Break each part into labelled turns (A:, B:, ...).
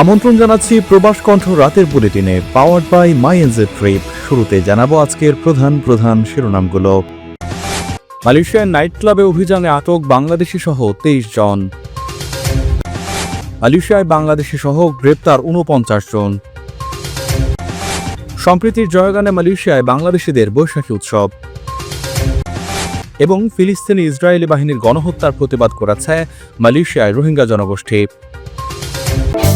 A: আমন্ত্রণ জানাচ্ছি প্রবাস কণ্ঠ রাতের বুলেটিনে powered by my NJ trip শুরুতে জানাব আজকের প্রধান প্রধান শিরোনামগুলো। মালয়েশিয়ার নাইট ক্লাবে অভিযানে আটক বাংলাদেশি সহ তেইশ জন। মালয়েশিয়ায় বাংলাদেশি সহ গ্রেপ্তার উনপঞ্চাশ জন। সম্প্রীতির জয়গানে মালয়েশিয়ায় বাংলাদেশিদের বৈশাখী উৎসব। এবং ফিলিস্তিনি ইসরায়েলি বাহিনীর গণহত্যার প্রতিবাদ করেছে মালয়েশিয়ায় রোহিঙ্গা জনগোষ্ঠী।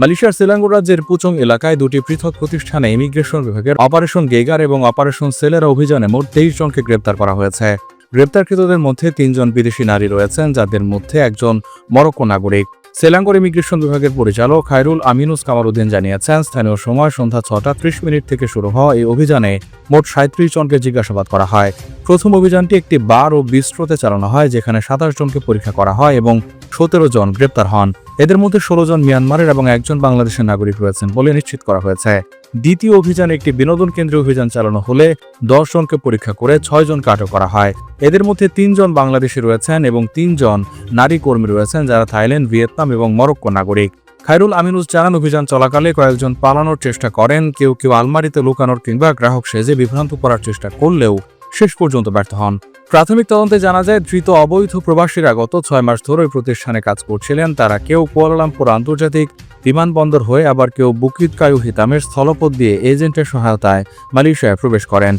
A: মালয়েশিয়ার সিলাঙ্গু রাজ্যের পুচং এলাকায় দুটি পৃথক প্রতিষ্ঠানে ইমিগ্রেশন বিভাগের অপারেশন গেগার এবং অপারেশন সেলের অভিযানে মোট তেইশ জনকে গ্রেপ্তার করা হয়েছে। গ্রেপ্তারকৃতদের মধ্যে তিনজন বিদেশি নারী রয়েছেন, যাদের মধ্যে একজন মরক্কো নাগরিক। সেলাঙ্গর ইমিগ্রেশন বিভাগের পরিচালক খায়রুল আমিনুস কামারুদ্দিন জানিয়েছেন, স্থানীয় সময় সন্ধ্যা ছটা ত্রিশ মিনিট থেকে শুরু হওয়া এই অভিযানে মোট সাঁত্রিশ জনকে জিজ্ঞাসাবাদ করা হয়। প্রথম অভিযানটি একটি বার ও বিস্ট্রোতে চালানো হয়, যেখানে সাতাশ জনকে পরীক্ষা করা হয় এবং সতেরো জন গ্রেপ্তার হন। এদের মধ্যে ষোলো জন মিয়ানমারের এবং একজন বাংলাদেশের নাগরিক রয়েছেন বলে নিশ্চিত করা হয়েছে। দ্বিতীয় অভিযানে একটি বিনোদন কেন্দ্রীয় অভিযান চালানো হলে দশ জনকে পরীক্ষা করে ছয় জনকে আটক করা হয়। এদের মধ্যে তিনজন বাংলাদেশি রয়েছেন এবং তিনজন নারী কর্মী রয়েছেন যারা থাইল্যান্ড, ভিয়েতনাম এবং মরক্কো নাগরিক। খায়রুল আমিনুজ জানান, অভিযান চলাকালে কয়েকজন পালানোর চেষ্টা করেন, কেউ কেউ আলমারিতে লুকানোর কিংবা গ্রাহক সেজে বিভ্রান্ত করার চেষ্টা করলেও শেষ পর্যন্ত ব্যর্থ হন। প্রাথমিক তদন্তে জানা যায়, ধৃত অবৈধ প্রবাসীরা গত ছয় মাস ধরে প্রতিষ্ঠানে কাজ করছিলেন। তারা কেউ কুয়ালালামপুর আন্তর্জাতিক বিমানবন্দর হয়ে আবার কেউ বুকিত কায়ু হিতামের স্থলপথ দিয়ে এজেন্টের সহায়তায় মালয়েশিয়ায় প্রবেশ করেন।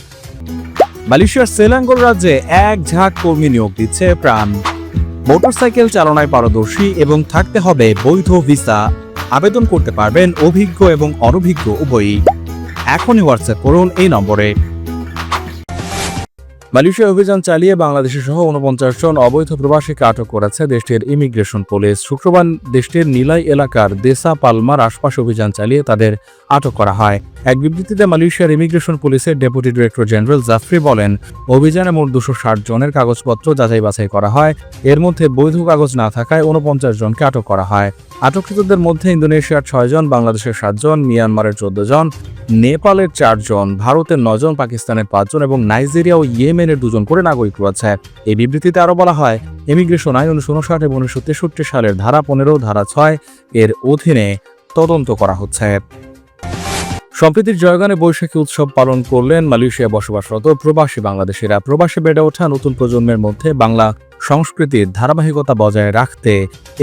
A: মালয়েশিয়ার সেলাঙ্গোর রাজ্যে এক ঝাঁক কর্মী নিয়োগ দিচ্ছে প্রাণ। মোটরসাইকেল চালনায় পারদর্শী এবং থাকতে হবে বৈধ ভিসা। আবেদন করতে পারবেন অভিজ্ঞ এবং অনভিজ্ঞ উভয়ই। এখনই হোয়াটসঅ্যাপ করুন এই নম্বরে। মালয়েশিয়া অভিযান চালিয়ে বাংলাদেশি সহ উনপঞ্চাশ জন অবৈধ প্রবাসীকে আটক করেছে দেশটির ইমিগ্রেশন পুলিশ। শুক্রবার দেশটির নিলাই এলাকার দেসা পালমার আশপাশ অভিযান চালিয়ে তাদের আটক করা হয়। এক বিবৃতিতে মালয়েশিয়ার ইমিগ্রেশন পুলিশের ডেপুটি ডিরেক্টর জেনারেল জাফরি বলেন, অভিযানে মোট দুশো ষাট জনের কাগজপত্র যাচাই বাছাই করা হয়। এর মধ্যে বৈধ কাগজ না থাকায় উনপঞ্চাশ জনকে আটক করা হয়। আটককৃতদের মধ্যে ইন্দোনেশিয়ার ছয় জন, বাংলাদেশের সাতজন মিয়ানমারের চোদ্দ জন নেপালের চারজন, ভারতের নজন, পাকিস্তানের পাঁচজন এবং নাইজেরিয়া ও ইয়েমেনের দুজন করে নাগরিক রয়েছে। এই বিবৃতিতে আরও বলা হয় ইমিগ্রেশন আইন উনিশশো উনষাট এবং উনিশশো তেষট্টি সালের ধারা পনেরো, ধারা ছয় এর অধীনে তদন্ত করা হচ্ছে। সম্প্রীতির জয়গানে বৈশাখী উৎসব পালন করলেন মালয়েশিয়া বসবাসরত প্রবাসী বাংলাদেশিরা। প্রবাসে বেড়ে ওঠা নতুন প্রজন্মের মধ্যে বাংলা সংস্কৃতির ধারাবাহিকতা বজায় রাখতে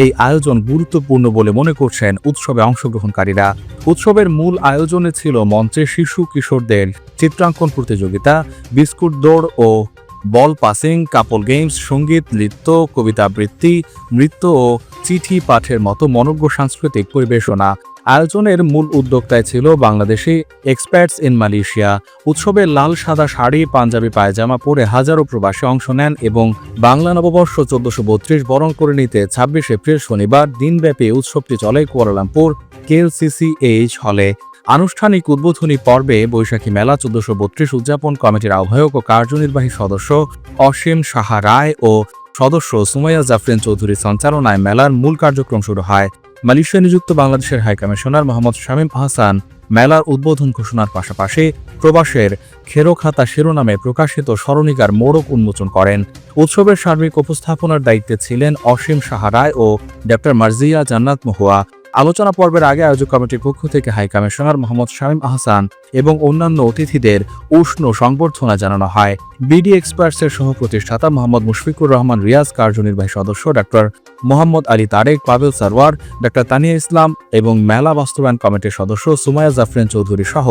A: এই আয়োজন গুরুত্বপূর্ণ বলে মনে করছেন উৎসবে অংশগ্রহণকারীরা। উৎসবের মূল আয়োজনে ছিল মঞ্চে শিশু কিশোরদের চিত্রাঙ্কন প্রতিযোগিতা, বিস্কুট দৌড় ও বল পাসিং, কাপল গেমস, সংগীত, নৃত্য কবিতা আবৃত্তি নৃত্য ও চিঠি পাঠের মতো মনোজ্ঞ সাংস্কৃতিক পরিবেশনা। আয়োজনের মূল উদ্যোক্তায় ছিল বাংলাদেশি এক্সপার্টস ইন মালয়েশিয়া। উৎসবে লাল, সাদা শাড়ি, পাঞ্জাবি পায়জামা পরে হাজারো প্রবাসী অংশ নেন এবং বাংলা নববর্ষ চোদ্দশো বত্রিশ বরণ করে নিতে ছাব্বিশ এপ্রিল শনিবার দিনব্যাপী উৎসবটি চলে কুয়ালালামপুর কেএলসিসিএইচ হলে। আনুষ্ঠানিক উদ্বোধনী পর্বে বৈশাখী মেলা চোদ্দশো বত্রিশ উদযাপন কমিটির আহ্বায়ক ও কার্যনির্বাহী সদস্য অসীম সাহা রায় ও সদস্য সুমাইয়া জাফরিন চৌধুরীর সঞ্চালনায় মেলার মূল কার্যক্রম শুরু হয়। মালয়েশিয়া নিযুক্ত বাংলাদেশের হাইকমিশনার মোহাম্মদ শামীম আহসান মেলার উদ্বোধন ঘোষণার পাশাপাশি প্রবাসের খেরো খাতা শিরোনামে প্রকাশিত স্মরণিকার মোড়ক উন্মোচন করেন। উৎসবের সার্বিক উপস্থাপনার দায়িত্বে ছিলেন অসীম সাহারায় ও ডক্টর মার্জিয়া জান্নাত মহুয়া। আলোচনা পর্বের আগে আয়োজক কমিটির পক্ষ থেকে হাই কমিশনার মোহাম্মদ শামীম আহসান এবং অন্যান্য অতিথিদের উষ্ণ সংবর্ধনা জানানো হয়। বিডি এক্সপার্টসের সহ প্রতিষ্ঠাতা মোহাম্মদ মুশফিকুর রহমান রিয়াজ কার্যনির্বাহী সদস্য ডক্টর মোহাম্মদ আলী তারেক পাবেল সারওয়ার ডক্টর তানিয়া ইসলাম এবং মেলা বাস্তবায়ন কমিটির সদস্য সুমায়া জাফরিন চৌধুরী সহ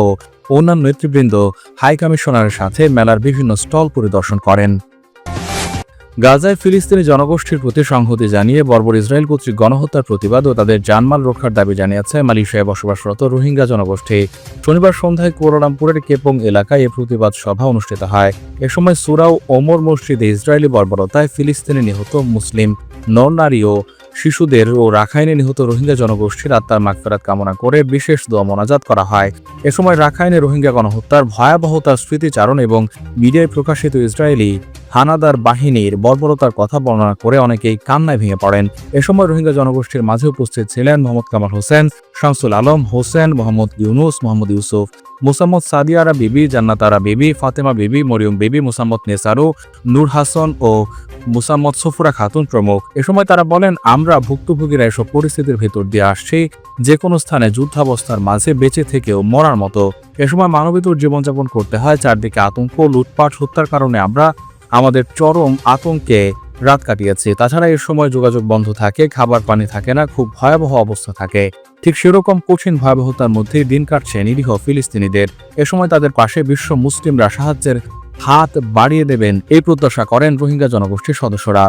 A: অন্যান্য নেতৃবৃন্দ হাই কমিশনারের সাথে মেলার বিভিন্ন স্টল পরিদর্শন করেন। গাজায় ফিলিস্তিনি জনগোষ্ঠীর প্রতি সংহতি জানিয়ে বর্বর ইসরায়েল কর্তৃক গণহত্যার প্রতিবাদ ও তাদের জানমাল রক্ষার দাবি জানিয়েছে মালয়েশিয়ায় বসবাসরত রোহিঙ্গা জনগোষ্ঠী। শনিবার সন্ধ্যায় কুয়ালালামপুরের কেপং এলাকায় এ প্রতিবাদ সভা অনুষ্ঠিত হয়। এ সময় সুরাও ওমর মসজিদে ইসরায়েলি বর্বরতায় ফিলিস্তিনি নিহত মুসলিম নর নারী ও শিশুদের ও রাখাইনে নিহত রোহিঙ্গা জনগোষ্ঠীর আত্মার মাগফেরাত কামনা করে বিশেষ দোয়া মোনাজাত করা হয়। এ সময় রাখাইনে রোহিঙ্গা গণহত্যার ভয়াবহতার স্মৃতিচারণ এবং মিডিয়ায় প্রকাশিত ইসরায়েলি হানাদার বাহিনীর বর্বরতার কথা বর্ণনা করে অনেকেই কান্নায় ভেঙে পড়েন। এ সময় রোহিঙ্গা জনগোষ্ঠীর মাঝে উপস্থিত ছিলেন মোহাম্মদ কামাল হোসেন, শামসুল আলম হোসেন, মোহাম্মদ ইউনুস, মোহাম্মদ ইউসুফ। মুসাম্মদ সাদিয়ারা বিবি, জান্নাতারা বিবি, ফাতেমা বিবি, মরিয়ম বিবি, মুসাম্মদ নেসারু, নূর হাসন ও মুসাম্মদ সফুরা খাতুন প্রমুখ। এ সময় তারা বলেন, আমরা ভুক্তভোগীরা এসব পরিস্থিতির ভেতর দিয়ে আসছি। যে কোনো স্থানে যুদ্ধাবস্থার মাঝে বেঁচে থেকেও মরার মতো। এ সময় মানবেতর জীবনযাপন করতে হয়। চারদিকে আতঙ্ক, লুটপাট, হত্যার কারণে আমরা আমাদের চরম আতঙ্কে রাত কাটিয়েছি। তাছাড়া এর সময় যোগাযোগ বন্ধ থাকে, খাবার পানি থাকে না, খুব ভয়াবহ অবস্থা থাকে। ঠিক সেরকম কঠিন ভয়াবহতার মধ্যে দিন কাটছে নিরীহ ফিলিস্তিনিদের। এ সময় তাদের পাশে বিশ্ব মুসলিমরা সাহায্যের হাত বাড়িয়ে দেবেন, এই প্রত্যাশা করেন রোহিঙ্গা জনগোষ্ঠীর সদস্যরা।